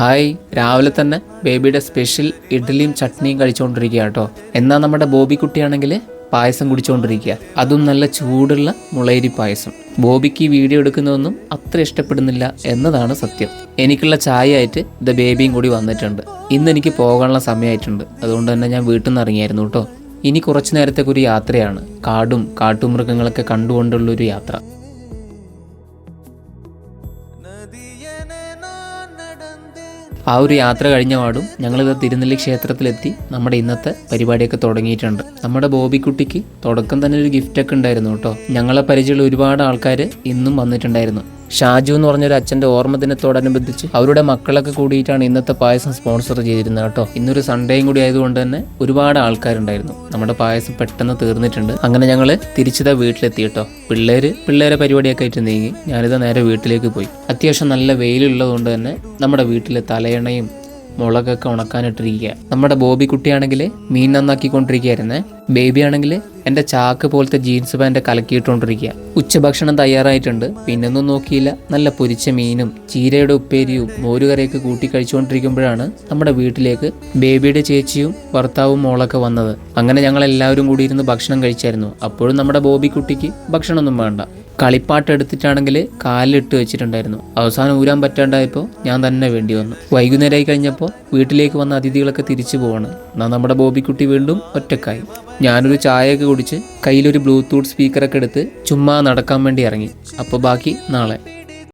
Hi രാവിലെ തന്നെ ബേബിയുടെ സ്പെഷ്യൽ ഇഡ്ഡലിയും ചട്നിയും കഴിച്ചുകൊണ്ടിരിക്കുക കേട്ടോ. എന്നാൽ നമ്മുടെ ബോബി കുട്ടിയാണെങ്കിൽ പായസം കുടിച്ചുകൊണ്ടിരിക്കുക അതും നല്ല ചൂടുള്ള മുളയരി പായസം. ബോബിക്ക് വീഡിയോ എടുക്കുന്നതൊന്നും അത്ര ഇഷ്ടപ്പെടുന്നില്ല എന്നതാണ് സത്യം. എനിക്കുള്ള ചായ ആയിട്ട് ഇത് ബേബിയും കൂടി വന്നിട്ടുണ്ട്. ഇന്ന് എനിക്ക് പോകാനുള്ള സമയമായിട്ടുണ്ട്. അതുകൊണ്ട് തന്നെ ഞാൻ വീട്ടിൽ നിന്ന് ഇറങ്ങിയായിരുന്നു കേട്ടോ. ഇനി കുറച്ച് നേരത്തേക്ക് ഒരു യാത്രയാണ്. കാടും കാട്ടുമൃഗങ്ങളൊക്കെ കണ്ടുകൊണ്ടുള്ളൊരു യാത്ര. ആ ഒരു യാത്ര കഴിഞ്ഞ പാടും ഞങ്ങളിത് തിരുനെല്ലി ക്ഷേത്രത്തിലെത്തി നമ്മുടെ ഇന്നത്തെ പരിപാടിയൊക്കെ തുടങ്ങിയിട്ടുണ്ട്. നമ്മുടെ ബോബിക്കുട്ടിക്ക് തുടക്കം തന്നെ ഒരു ഗിഫ്റ്റൊക്കെ ഉണ്ടായിരുന്നു കേട്ടോ. ഞങ്ങളെ പരിചയമുള്ള ഒരുപാട് ആൾക്കാർ ഇന്നും വന്നിട്ടുണ്ടായിരുന്നു. ഷാജു എന്ന് പറഞ്ഞൊരു അച്ഛന്റെ ഓർമ്മ ദിനത്തോടനുബന്ധിച്ച് അവരുടെ മക്കളൊക്കെ കൂടിയിട്ടാണ് ഇന്നത്തെ പായസം സ്പോൺസർ ചെയ്തിരുന്നത് കേട്ടോ. ഇന്നൊരു സൺഡേയും കൂടി ആയതുകൊണ്ട് തന്നെ ഒരുപാട് ആൾക്കാരുണ്ടായിരുന്നു. നമ്മുടെ പായസം പെട്ടെന്ന് തീർന്നിട്ടുണ്ട്. അങ്ങനെ ഞങ്ങൾ തിരിച്ചതാ വീട്ടിലെത്തി കേട്ടോ. പിള്ളേര് പിള്ളേരെ പരിപാടിയൊക്കെ ആയിട്ട് നീങ്ങി. ഞാനിത് നേരെ വീട്ടിലേക്ക് പോയി. അത്യാവശ്യം നല്ല വെയിലുള്ളതുകൊണ്ട് തന്നെ നമ്മുടെ വീട്ടിലെ തലയണയും മുളകൊക്കെ ഉണക്കാനിട്ടിരിക്കുക. നമ്മുടെ ബോബി കുട്ടിയാണെങ്കിൽ മീൻ നന്നാക്കിക്കൊണ്ടിരിക്കുകയായിരുന്നേ. ബേബി ആണെങ്കിൽ എന്റെ ചാക്ക് പോലത്തെ ജീൻസ് പാന്റ് കലക്കിയിട്ടുകൊണ്ടിരിക്കുക ഉച്ചഭക്ഷണം തയ്യാറായിട്ടുണ്ട്. പിന്നൊന്നും നോക്കിയില്ല. നല്ല പൊരിച്ച മീനും ചീരയുടെ ഉപ്പേരിയും മോരുകറിയൊക്കെ കൂട്ടി കഴിച്ചുകൊണ്ടിരിക്കുമ്പോഴാണ് നമ്മുടെ വീട്ടിലേക്ക് ബേബിയുടെ ചേച്ചിയും ഭർത്താവും മോളൊക്കെ വന്നത്. അങ്ങനെ ഞങ്ങൾ എല്ലാവരും കൂടി ഇരുന്ന് ഭക്ഷണം കഴിച്ചായിരുന്നു. അപ്പോഴും നമ്മുടെ ബോബി കുട്ടിക്ക് ഭക്ഷണമൊന്നും വേണ്ട. കളിപ്പാട്ട് എടുത്തിട്ടാണെങ്കിൽ കാലിലിട്ട് വെച്ചിട്ടുണ്ടായിരുന്നു. അവസാനം ഊരാൻ പറ്റാണ്ടായപ്പോൾ ഞാൻ തന്നെ വേണ്ടി വന്നു. വൈകുന്നേരമായി കഴിഞ്ഞപ്പോൾ വീട്ടിലേക്ക് വന്ന അതിഥികളൊക്കെ തിരിച്ചു പോവാണ്. എന്നാൽ നമ്മുടെ ബോബിക്കുട്ടി വീണ്ടും ഒറ്റക്കായി. ഞാനൊരു ചായയൊക്കെ കുടിച്ച് കയ്യിലൊരു ബ്ലൂടൂത്ത് സ്പീക്കറൊക്കെ എടുത്ത് ചുമ്മാ നടക്കാൻ വേണ്ടി ഇറങ്ങി. അപ്പോൾ ബാക്കി നാളെ.